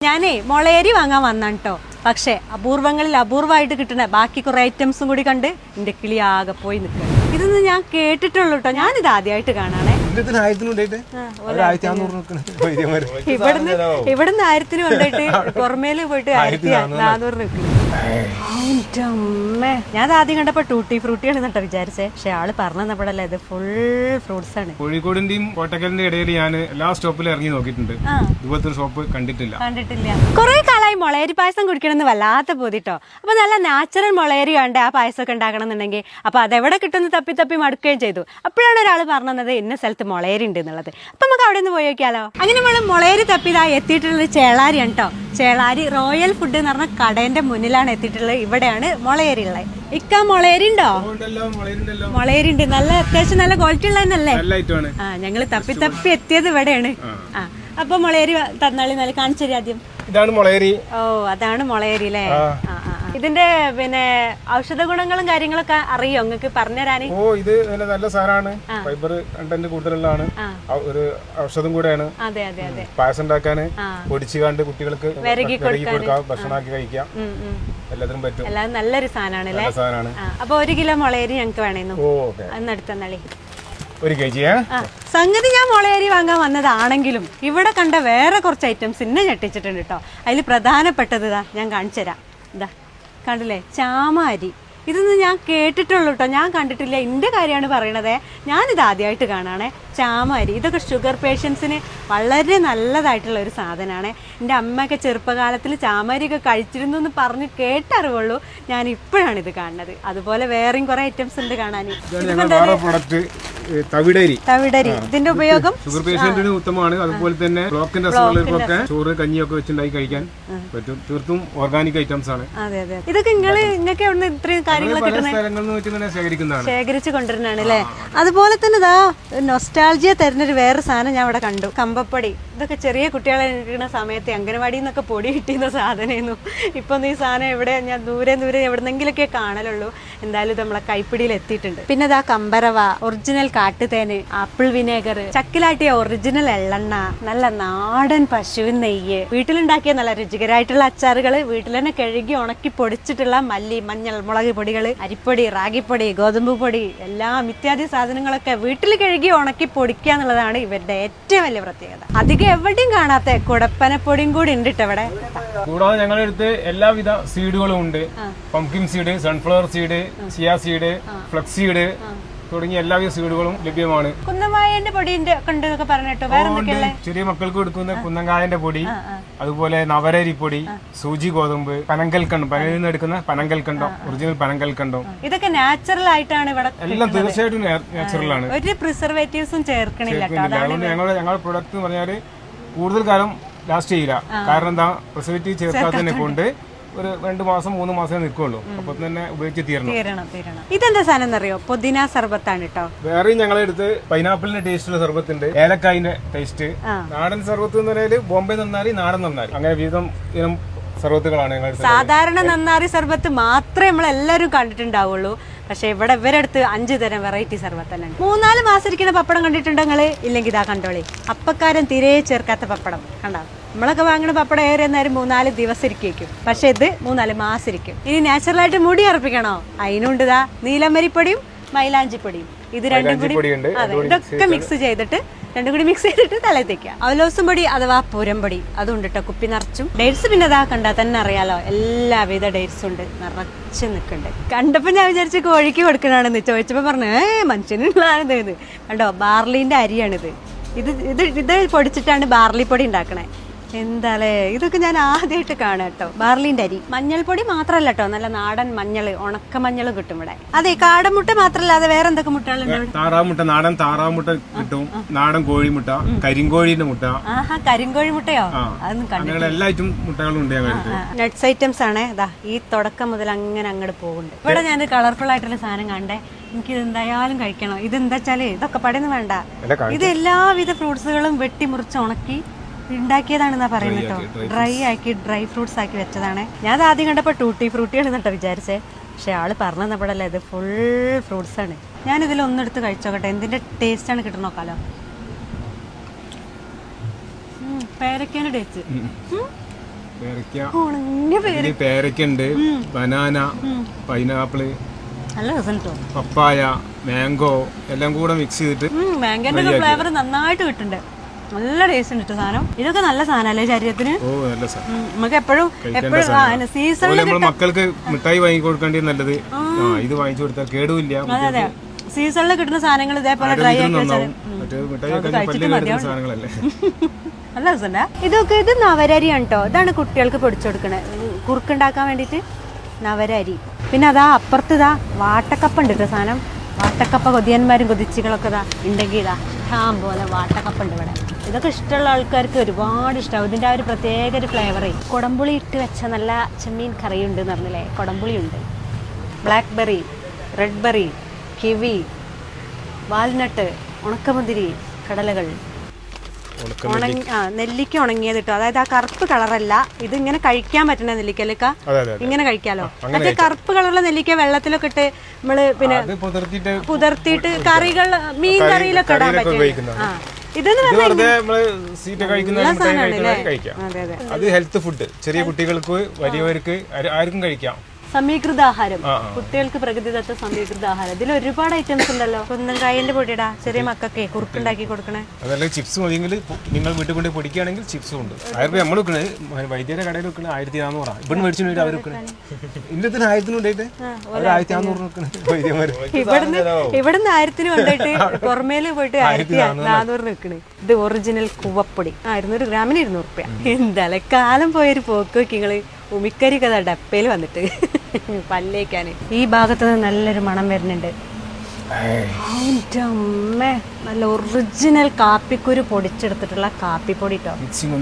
ഞാനേ മുളയരി വാങ്ങാൻ വന്നാണ് കേട്ടോ പക്ഷെ അപൂർവങ്ങളിൽ അപൂർവമായിട്ട് കിട്ടുന്ന ബാക്കി കുറെ ഐറ്റംസും കൂടി കണ്ട് എന്റെ കിളി ആകെ പോയി നിൽക്കുക ഇതൊന്നും ഞാൻ കേട്ടിട്ടുള്ളൂ കേട്ടോ ഞാനിത് ആദ്യമായിട്ട് കാണാണേ. ആയിരത്തി നിൽക്കണം ഇവിടുന്ന് ഇവിടുന്ന് ആയിരത്തിന് കൊണ്ടുപോയിട്ട് പുറമേൽ പോയിട്ട് ആയിരത്തി നാനൂറ് നിൽക്കുന്നു ഞാൻ ആദ്യം കണ്ടപ്പോ ടൂട്ടി ഫ്രൂട്ടിയാണ് കേട്ടോ വിചാരിച്ചേ. പക്ഷെ ആൾ പറഞ്ഞു തന്നപ്പോഴല്ലേ ഇത് ഫുൾ ഫ്രൂട്ട്സ് ആണ്. കോഴിക്കോടിന്റെയും കോട്ടക്കലിന്റെ ഇടയിൽ ഞാൻ എല്ലാ സ്റ്റോപ്പിലും ഇറങ്ങി നോക്കിയിട്ടുണ്ട്. ഇതുപോലത്തെ ഒരു ഷോപ്പ് കണ്ടിട്ടില്ല. കണ്ടിട്ടില്ല. കുറെ കാലായി മുളയരി പായസം കുടിക്കണമെന്ന് വല്ലാത്ത പോതിട്ടോ അപ്പൊ നല്ല നാച്ചുറൽ മുളയരി കണ്ട് ആ പായസം ഒക്കെ ഉണ്ടാക്കണം എന്നുണ്ടെങ്കിൽ അപ്പൊ അതെവിടെ കിട്ടുന്ന തപ്പി തപ്പി മടുക്കുകയും ചെയ്തു. അപ്പോഴാണ് ഒരാൾ പറഞ്ഞത് ഇന്ന സ്ഥലത്ത് മുളയരി ഉണ്ട് എന്നുള്ളത്. അപ്പൊ നമുക്ക് അവിടെ നിന്ന് പോയി നോക്കിയാലോ? അങ്ങനെ നമ്മൾ മുളയരി തപ്പിതാ എത്തിയിട്ടുള്ളത് ചേളാരിയാണ് കേട്ടോ ചേളാരി റോയൽ ഫുഡ് എന്ന് പറഞ്ഞ കടേന്റെ മുന്നിലാണ് എത്തിയിട്ടുള്ളത്. ഇവിടെയാണ് മുളയരി ഉള്ളത് ഇക്ക മുളയരി ഉണ്ടോ? മുളയരി ഉണ്ട്. നല്ല അത്യാവശ്യം നല്ല ക്വാളിറ്റി ഉള്ളതെന്നല്ലേ ആ ഞങ്ങൾ തപ്പി തപ്പി എത്തിയത് ഇവിടെയാണ്. ആ. അപ്പൊ മുളയരി തന്നാളി നല്ല കാണിച്ചേരി ആദ്യം. ഇതാണ് മുളയരി. ഓ അതാണ് മുളയരി അല്ലേ? ആ. ഇതിന്റെ പിന്നെ ഔഷധ ഗുണങ്ങളും കാര്യങ്ങളൊക്കെ അറിയോ? നിങ്ങൾക്ക് പറഞ്ഞുതരാന്. ഓ ഇത് നല്ല സാറാണ് ഫൈബർ കണ്ടന്റ് കൂടുതലുള്ളതാണ്. ഒരു ഔഷധം കൂടെയാണ്. അതെ അതെ അതെ. പായസം ഉണ്ടാക്കാന് പൊടിച്ചു കണ്ട് കുട്ടികൾക്ക് കൊടുക്കാം ഭക്ഷണമാക്കി കഴിക്കാം. എല്ലാത്തിനും പറ്റും. എല്ലാം നല്ലൊരു സാധനമാണ് അല്ലേ? സാധനമാണ്. അപ്പൊ ഒരു കിലോ മുളയരി ഞങ്ങൾക്ക് വേണേന്നു. അന്നെടുത്തന്നാളി ഒരു കെ ജി സംഗതി ഞാൻ മുളയരി വാങ്ങാൻ വന്നതാണെങ്കിലും ഇവിടെ കണ്ട വേറെ കുറച്ച് ഐറ്റംസ് ഇന്നെ ഞെട്ടിച്ചിട്ടുണ്ട് കേട്ടോ അതിൽ പ്രധാനപ്പെട്ടത് ഞാൻ കാണിച്ചു തരാം ഇതാ കണ്ടില്ലേ? ചാമാരി ഇതൊന്നും ഞാൻ കേട്ടിട്ടുള്ളൂ കേട്ടോ ഞാൻ കണ്ടിട്ടില്ല. എന്റെ കാര്യമാണ് പറയണത്. ഞാനിത് ആദ്യമായിട്ട് കാണാണേ. ചാമരി. ഇതൊക്കെ ഷുഗർ പേഷ്യൻസിന് വളരെ നല്ലതായിട്ടുള്ള ഒരു സാധനമാണ് എന്റെ അമ്മയൊക്കെ ചെറുപ്പകാലത്തിൽ ചാമരിയൊക്കെ കഴിച്ചിരുന്നു എന്ന് പറഞ്ഞ് കേട്ടറിവുള്ളൂ. ഞാൻ ഇപ്പോഴാണ് ഇത് കാണുന്നത്. അതുപോലെ വേറെയും കുറേ ഐറ്റംസ് ഉണ്ട് കാണാൻ. തവിടരി. തവിടരി. ഇതിന്റെ ഉപയോഗം ഷുഗർ പേഷ്യന്റിന് ഉത്തമമാണ്. അതുപോലെ തന്നെ ബ്ലോക്കിന്റെ അസുഖങ്ങൾക്കൊക്കെ ചോറ് കഞ്ഞിയൊക്കെ വെച്ചുണ്ടാക്കി കഴിക്കാൻ പറ്റും. തീർത്തും ഓർഗാനിക് ഐറ്റംസ് ആണ്. അതെ അതെ ഇതൊക്കെ നിങ്ങൾ നിങ്ങൾക്ക് ഇത്രയും കാര്യങ്ങൾ ശേഖരിക്കുന്നതാണ്. കൊണ്ടുവരുന്നതാണ് അല്ലേ? അതുപോലെ തന്നെ ഇതാ നൊസ്റ്റാൾജിയ തരുന്നൊരു വേറെ സാധനം ഞാൻ അവിടെ കണ്ടു. കമ്പപ്പടി. ഇതൊക്കെ ചെറിയ കുട്ടികളെ ഇരിക്കുന്ന സമയത്ത് അംഗനവാടിയിൽ നിന്നൊക്കെ പൊടി കിട്ടിയുന്ന സാധനമായിരുന്നു ഇപ്പം ഈ സാധനം എവിടെ? ഞാൻ ദൂരെ ദൂരെ എവിടെന്നെങ്കിലൊക്കെ കാണലുള്ളൂ. എന്തായാലും ഇത് നമ്മളെ കൈപ്പിടിയിൽ എത്തിയിട്ടുണ്ട്. പിന്നെ ഇതാ കമ്പരവ ഒറിജിനൽ കാട്ടുതേന് ആപ്പിൾ വിനേഗർ ചക്കിലാട്ടിയ ഒറിജിനൽ എള്ളെണ്ണ നല്ല നാടൻ പശുവിൻ നെയ്യ്. വീട്ടിലുണ്ടാക്കിയ നല്ല രുചികരമായിട്ടുള്ള അച്ചാറുകൾ വീട്ടിൽ തന്നെ കഴുകി ഉണക്കി പൊടിച്ചിട്ടുള്ള മല്ലി മഞ്ഞൾ മുളക് പൊടികൾ അരിപ്പൊടി റാഗിപ്പൊടി ഗോതമ്പ് പൊടി എല്ലാം ഇത്യാദി സാധനങ്ങളൊക്കെ വീട്ടിൽ കഴുകി ഉണക്കി പൊടിക്കുക എന്നുള്ളതാണ് ഇവരുടെ ഏറ്റവും വലിയ പ്രത്യേകത. അധികം എവിടെയും കാണാത്ത കുടപ്പനപ്പൊടിയും കൂടി ഉണ്ട് ഇവിടെ. കൂടാതെ ഞങ്ങളുടെ അടുത്ത് എല്ലാവിധ സീഡുകളും ഉണ്ട്. Pumpkin seed sunflower seed chia seed flax seed തുടങ്ങിയ എല്ലാവിധ സീഡുകളും ലഭ്യമാണ്. കുന്നവായന്റെ പൊടി ഉണ്ട് എന്നൊക്കെ പറഞ്ഞിട്ടോ? വേറെ ചെറിയ മക്കൾക്ക് കൊടുക്കുന്ന കുന്നങ്കായന്റെ പൊടി അതുപോലെ നവരരി പൊടി സൂചി ഗോതമ്പ് പനങ്കൽക്കണ്ടം. പനയിൽ നിന്ന് എടുക്കുന്ന പനങ്കൽക്കണ്ടം ഒറിജിനൽ പനങ്കൽക്കണ്ടം. ഇതൊക്കെ നാച്ചുറൽ ആയിട്ടാണ് ഇവിടെ എല്ലാം തീർച്ചയായിട്ടും നാച്ചുറൽ ആണ് ഒരു പ്രിസർവേറ്റീവ്സും ചേർക്കണില്ല അതുകൊണ്ട് ഞങ്ങളുടെ ഞങ്ങളുടെ പ്രൊഡക്റ്റ് എന്ന് പറഞ്ഞാൽ കൂടുതൽ കാലം ലാസ്റ്റ് ചെയ്യില്ല. കാരണം എന്താ? പ്രിസർവേറ്റീവ് ചേർക്കാത്തതിനെ കൊണ്ട് ഒരു രണ്ട് മാസം മൂന്ന് മാസമേ നിൽക്കുള്ളൂ. അപ്പൊ തന്നെ ഉപയോഗിച്ച് തീരണം. തീരണം തീരണം. ഇതെന്താ സാധനം അറിയോ പുതിന സർബത്താണ് കേട്ടോ വേറെയും ഞങ്ങളെ അടുത്ത് പൈനാപ്പിളിന്റെ ടേസ്റ്റുള്ള സർബത്തുണ്ട്. ഏലക്കായിന്റെ ടേസ്റ്റ് നാടൻ സർബത്ത് എന്ന് പറഞ്ഞാൽ ബോംബെ നന്നാരി നാടൻ നന്നാരി അങ്ങനെ വിധം ഇനം സർബത്തുകളാണ് സാധാരണ നന്നാരി സർബത്ത് മാത്രമേ നമ്മൾ എല്ലാവരും കണ്ടിട്ടുണ്ടാവുള്ളൂ. പക്ഷെ ഇവിടെ ഇവരടുത്ത് അഞ്ച് തരം വെറൈറ്റി സർബത്ത് തന്നെ ഉണ്ട്. മൂന്നാൽ മാസം ഇരിക്കുന്ന പപ്പടം കണ്ടിട്ടുണ്ടോ നിങ്ങൾ? ഇല്ലെങ്കിൽ ഇതാ കണ്ടോളി. അപ്പക്കാരൻ തീരെ ചേർക്കാത്ത പപ്പടം. കണ്ടോ? നമ്മളൊക്കെ വാങ്ങണ പപ്പടം ഏറെ നേരം മൂന്നാൽ ദിവസം ഇരിക്കും പക്ഷെ ഇത് മൂന്നാൽ മാസം ഇരിക്കും ഇനി നാച്ചുറലായിട്ട് മുടി അർപ്പിക്കണോ അതിനുണ്ട് ഇതാ നീലമരിപ്പൊടിയും മൈലാഞ്ചിപ്പൊടിയും. ഇത് രണ്ടും കൂടി അതെ ഇതൊക്കെ മിക്സ് ചെയ്തിട്ട് രണ്ടും കൂടി മിക്സ് ചെയ്തിട്ട് തലയിൽ തേക്കുക. അവലോസും പൊടി അഥവാ പൂരംപൊടി അതുണ്ട് കേട്ടോ കുപ്പി നിറച്ചും. ഡേറ്റ്സ് പിന്നെ ഇതാ കണ്ടാൽ തന്നെ അറിയാലോ എല്ലാവിധ ഡേറ്റ്സും ഉണ്ട്. നിറച്ച് നിൽക്കുന്നുണ്ട് കണ്ടപ്പോൾ ഞാൻ വിചാരിച്ച് കോഴിക്ക് കൊടുക്കണാണെന്ന് ചോദിച്ചപ്പോൾ പറഞ്ഞു ഏ മനുഷ്യനുള്ളതാണിത് ഇത്. കണ്ടോ ബാർലിന്റെ അരിയാണിത്. ഇത് ഇത് ഇത് പൊടിച്ചിട്ടാണ് ബാർലി പൊടി ഉണ്ടാക്കണേ. എന്താലേ? ഇതൊക്കെ ഞാൻ ആദ്യമായിട്ട് കാണാം കേട്ടോ. ബാർലിന്റെ അരി. മഞ്ഞൾപ്പൊടി മാത്രമല്ല കേട്ടോ. നല്ല നാടൻ മഞ്ഞൾ ഉണക്ക മഞ്ഞൾ കിട്ടും ഇവിടെ. അതെ കാടമുട്ട മാത്രമല്ലാതെ വേറെ എന്തൊക്കെ മുട്ടകളുണ്ട്? താറാമുട്ട നാടൻ താറാമുട്ട കിട്ടും. നാടൻ കോഴിമുട്ട കരിങ്കോഴിന്റെ മുട്ട. ആഹാ കരിങ്കോഴി മുട്ടയോ. അതൊന്നും കണ്ടു എല്ലാ ഐറ്റം മുട്ടകളും ഉണ്ട് നട്ട്സ് ഐറ്റംസ് ആണ്. ഇതാ ഈ തുടക്കം മുതൽ അങ്ങനെ അങ്ങോട്ട് പോകുന്നുണ്ട്. ഇവിടെ ഞാൻ കളർഫുൾ ആയിട്ടുള്ള സാധനം കണ്ടേ. എനിക്ക് എന്തായാലും കഴിക്കണം. ഇത് വെച്ചാൽ ഇതൊക്കെ പടയൊന്നും വേണ്ട. ഇത് എല്ലാവിധ ഫ്രൂട്ട്സുകളും വെട്ടിമുറിച്ച് ഉണക്കി ഉണ്ടാക്കിയതാണെന്നാ പറയുന്നത് കേട്ടോ. ഡ്രൈ ആക്കി ഡ്രൈ ഫ്രൂട്ട്സ് ആക്കി വെച്ചതാണ്. ഞാൻ ആദ്യം കണ്ടപ്പോൾ ടൂട്ടി ഫ്രൂട്ടിയാണ് കേട്ടോ വിചാരിച്ചേ. പക്ഷെ ആൾ പറഞ്ഞു തന്നപ്പോഴല്ലേ ഇത് ഫുൾ ഫ്രൂട്ട്സ് ആണ്. ഞാൻ ഇതിൽ ഒന്നെടുത്ത് കഴിച്ചോക്കട്ടെ. എന്തിന്റെ ടേസ്റ്റ് ആണ് കിട്ടണ നോക്കാലോ. പേരക്കേന്റെ ടേസ്റ്റ് ബനാന പൈനാപ്പിൾ നല്ല പപ്പായ മാംഗോ എല്ലാം കൂടെ മിക്സ് ചെയ്തിട്ട് മാംഗോന്റെ ഫ്ലേവർ നന്നായിട്ട് കിട്ടുന്നുണ്ട് നല്ല ടേസ്റ്റ് ഉണ്ട് സാധനം. ഇതൊക്കെ നല്ല സാധനമല്ലേ ശരീരത്തിന്? നമുക്ക് എപ്പോഴും എപ്പോഴും സീസണിൽ മക്കൾക്ക് മിഠായി വാങ്ങി കൊടുക്കേണ്ടി നല്ലത്. ഇത് വാങ്ങിച്ചു കൊടുത്താൽ കേടുമില്ല അതെ സീസണിൽ കിട്ടുന്ന സാധനങ്ങൾ ഇതേപോലെ ഡ്രൈ ആക്കി നല്ല രസമുണ്ട്. ഇതൊക്കെ ഇത് നവരരിയാണ് കേട്ടോ ഇതാണ് കുട്ടികൾക്ക് പൊടിച്ചു കൊടുക്കണേ. കുറുക്കുണ്ടാക്കാൻ വേണ്ടിയിട്ട് നവരരി. പിന്നെ അതാ അപ്പുറത്ത് ഇതാ വാട്ടക്കപ്പ ഉണ്ട് കേട്ടോ സാധനം. വാട്ടക്കപ്പ കൊതിയന്മാരും കൊതിച്ചികളൊക്കെ ഇതാ ഉണ്ടെങ്കിൽ ഇതാ പോലെ വാട്ടക്കപ്പ ഉണ്ട് ഇവിടെ. ഇതൊക്കെ ഇഷ്ടമുള്ള ആൾക്കാർക്ക് ഒരുപാട് ഇഷ്ടമാവും ഇതിന്റെ ആ ഒരു പ്രത്യേക ഒരു ഫ്ലേവറേ കുടംപുളി ഇട്ട് വെച്ച നല്ല ചെമ്മീൻ കറിയുണ്ട് എന്ന് പറഞ്ഞില്ലേ? കുടംപുളി ഉണ്ട് blackberry red berry kiwi walnut ഉണക്കമുന്തിരി. കടലകൾ ഉണങ്ങി ആ നെല്ലിക്ക ഉണങ്ങിയത് കിട്ടും അതായത് ആ കറുപ്പ് കളറല്ല ഇത് ഇങ്ങനെ കഴിക്കാൻ പറ്റണ അതെ ഇങ്ങനെ കഴിക്കാലോ? മറ്റേ കറുപ്പ് കളറുള്ള നെല്ലിക്ക വെള്ളത്തിലൊക്കെ ഇട്ട് നമ്മൾ പിന്നെ കുതിർത്തിയിട്ട് കറികൾ മീൻ കറിയിലൊക്കെ ഇടാൻ പറ്റും ആ. വെറുതെ നമ്മൾ സീറ്റ് കഴിക്കുന്ന കഴിക്കാം. അത് ഹെൽത്ത് ഫുഡ് ചെറിയ കുട്ടികൾക്ക് വലിയവർക്ക് ആർക്കും കഴിക്കാം. സമീകൃത ആഹാരം. കുട്ടികൾക്ക് പ്രകൃതിദത്ത സമീകൃത ആഹാരം. ഇതിൽ ഒരുപാട് ഐറ്റംസ് ഉണ്ടല്ലോ. കുന്നൻകായന്റെ പൊടിയടാ. ചെറിയ മക്കൾക്ക് കുറുക്കുണ്ടാക്കി കൊടുക്കണേ. അതല്ല ചിപ്സ് മതിയെങ്കിൽ നിങ്ങൾ വീട്ടിൽ കൊണ്ട് പൊടിക്കുകയാണെങ്കിൽ ചിപ്സും ഉണ്ട്. ആയിരം നമ്മൾ വെക്കണത് വൈദ്യരുടെ കടയിൽ വെക്കണത് ആയിരത്തി നാനൂറാണ് ഇവിടെ മേടിച്ചു അവർ വെക്കണത്. ഇന്നത്തിന് ആയിരത്തിന് കൊണ്ടായിട്ട് അവർ ആയിരത്തി നാനൂറ് വെക്കണത് വൈദ്യന്മാർ ഇവിടുന്ന് ഇവിടുന്ന് ആയിരത്തിന് കൊണ്ടുപോയിട്ട് പുറമേൽ പോയിട്ട് ആയിരത്തി നാനൂറിന് നിൽക്കണേ ഇത് ഒറിജിനൽ കുവപ്പൊടി. ആ ഇരുന്നൂറ് ഗ്രാമിന് ഇരുന്നൂറ് റുപ്യ. എന്തായാലും കാലം പോയൊരു പോക്ക് വെക്കിങ്ങൾ ഉമിക്കരി കഥ ഡപ്പയിൽ വന്നിട്ട്. പല്ലേക്കാന്. ഈ ഭാഗത്ത് നിന്ന് നല്ലൊരു മണം വരുന്നുണ്ട്. അമ്മേ നല്ല ഒറിജിനൽ കാപ്പിക്കുരു പൊടിച്ചെടുത്തിട്ടുള്ള കാപ്പിപ്പൊടി കേട്ടോ മിക്സിംഗ്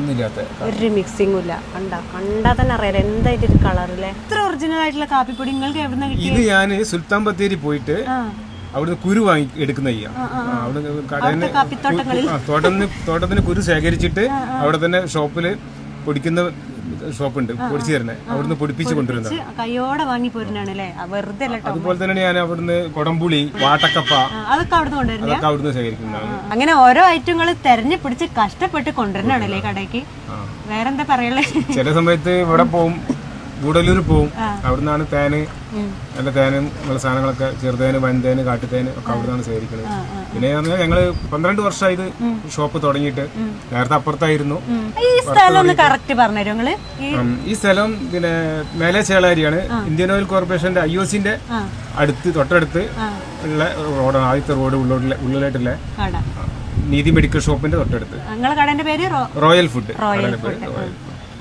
ഒരു മിക്സിംഗും ഇല്ല. കണ്ടാ കണ്ടാ തന്നെ അറിയാലോ എന്തായിട്ട് ഒരു കളറില്ലേ ഇത്ര ഒറിജിനൽ ആയിട്ടുള്ള കാപ്പിപ്പൊടി നിങ്ങൾക്ക് എവിടെ കിട്ടി ഇത് ഞാൻ സുൽത്താൻ ബത്തേരി പോയിട്ട് അവിടുന്ന് കുരു വാങ്ങി എടുക്കുന്ന തോട്ടത്തിന് കുരു ശേഖരിച്ചിട്ട് അവിടെ തന്നെ ഷോപ്പിൽ പൊടിക്കുന്ന ഷോപ്പുണ്ട് പൊടിച്ചു തരുന്നത് അവിടുന്ന് പൊടിപ്പിച്ച് കൊണ്ടുവരുന്നത് കയ്യോടെ വാങ്ങി പോരുന്നാണ് അല്ലേ വെറുതെ അതുപോലെ തന്നെ ഞാൻ അവിടുന്ന് കൊടംപുളി വാട്ടക്കപ്പ അതൊക്കെ അവിടുന്ന് കൊണ്ടുവരുന്ന അതൊക്കെ അവിടുന്ന് ശേഖരിക്കുന്നതാണ്. അങ്ങനെ ഓരോ ഐറ്റങ്ങൾ തെരഞ്ഞു പിടിച്ച് കഷ്ടപ്പെട്ട് കൊണ്ടുവരുന്നാണല്ലേ കടയ്ക്ക്? വേറെന്താ പറയല്ലേ ചില സമയത്ത് ഇവിടെ പോവും ഗൂഡല്ലൂർ പോവും. അവിടുന്നാണ് തേന് നല്ല തേനും നല്ല സാധനങ്ങളൊക്കെ ചെറുതേന് വൻതേന് കാട്ടുതേന് ഒക്കെ അവിടുന്നാണ് ശേഖരിക്കുന്നത് പിന്നെ പറഞ്ഞാൽ ഞങ്ങൾ പന്ത്രണ്ട് വർഷമായി ഇത് ഷോപ്പ് തുടങ്ങിയിട്ട്. നേരത്തെ അപ്പുറത്തായിരുന്നു. ഈ സ്ഥലം ഒന്ന് കറക്റ്റ് പറഞ്ഞു നിങ്ങൾ? ഈ സ്ഥലം പിന്നെ മേലെ ചേളാരിയാണ്. ഇന്ത്യൻ ഓയിൽ കോർപ്പറേഷന്റെ ഐ ഒ സിന്റെ അടുത്ത് തൊട്ടടുത്ത് ഉള്ള റോഡാണ്. ആദ്യത്തെ റോഡ് ഉള്ളിലെ ഉള്ളിലായിട്ടുള്ള നീതി മെഡിക്കൽ ഷോപ്പിന്റെ തൊട്ടടുത്ത്. കടന്റെ പേര് റോയൽ ഫുഡ്. Royal food.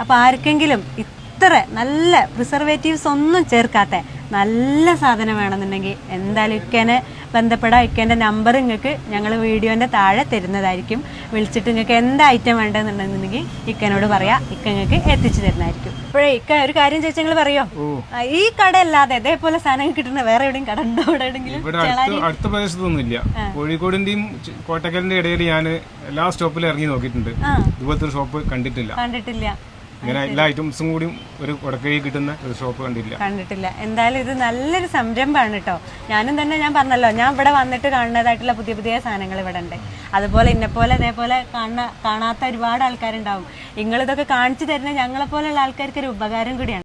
അപ്പൊ ആർക്കെങ്കിലും ഇത്ര നല്ല പ്രിസർവേറ്റീവ്സ് ഒന്നും ചേർക്കാത്ത നല്ല സാധനം വേണമെന്നുണ്ടെങ്കിൽ എന്തായാലും ഇക്കനെ ബന്ധപ്പെടാം. ഇക്കന്റെ നമ്പർ നിങ്ങൾക്ക് ഞങ്ങൾ വീഡിയോന്റെ താഴെ തരുന്നതായിരിക്കും. വിളിച്ചിട്ട് നിങ്ങൾക്ക് എന്ത് ഐറ്റം വേണ്ടതെന്നുണ്ടെന്നുണ്ടെങ്കിൽ ഇക്കനോട് പറയാം. ഇക്ക നിങ്ങൾക്ക് എത്തിച്ചു തരുന്നതായിരിക്കും. ഇപ്പോഴേ ഇക്ക ഒരു കാര്യം ചോദിച്ചാൽ നിങ്ങൾ പറയോ? ഈ കട അല്ലാതെ ഇതേപോലെ സാധനം കിട്ടുന്ന വേറെ എവിടെയും കട ഉണ്ടോ ഇവിടെ അടുത്ത പ്രദേശത്തൊന്നും ഇല്ല. കോഴിക്കോടിന്റെയും കോട്ടക്കലിന്റെ ഇടയിൽ ഞാൻ എല്ലാ സ്റ്റോപ്പിലും ഇറങ്ങി നോക്കിയിട്ടുണ്ട്. ഇതുപോലത്തെ ഷോപ്പ് കണ്ടിട്ടില്ല. കണ്ടിട്ടില്ല. ഇങ്ങനെ എല്ലാ ഐറ്റംസും കൂടി ഒരു കൊടക്കൈ കിട്ടുന്ന ഒരു ഷോപ്പ് കണ്ടിട്ടില്ല. കണ്ടിട്ടില്ല. എന്തായാലും ഇത് നല്ലൊരു സംരംഭമാണ് കേട്ടോ ഞാനും തന്നെ ഞാൻ പറഞ്ഞല്ലോ ഞാൻ ഇവിടെ വന്നിട്ട് കാണുന്നതായിട്ടുള്ള പുതിയ പുതിയ സാധനങ്ങൾ ഇവിടെ ഉണ്ട്. അതുപോലെ ഇന്നെപ്പോലെ കാണുന്ന കാണാത്ത ഒരുപാട് ആൾക്കാരുണ്ടാവും. നിങ്ങളിതൊക്കെ കാണിച്ചു തരുന്ന ഞങ്ങളെ പോലെയുള്ള ആൾക്കാർക്ക് ഒരു ഉപകാരം കൂടിയാണ്.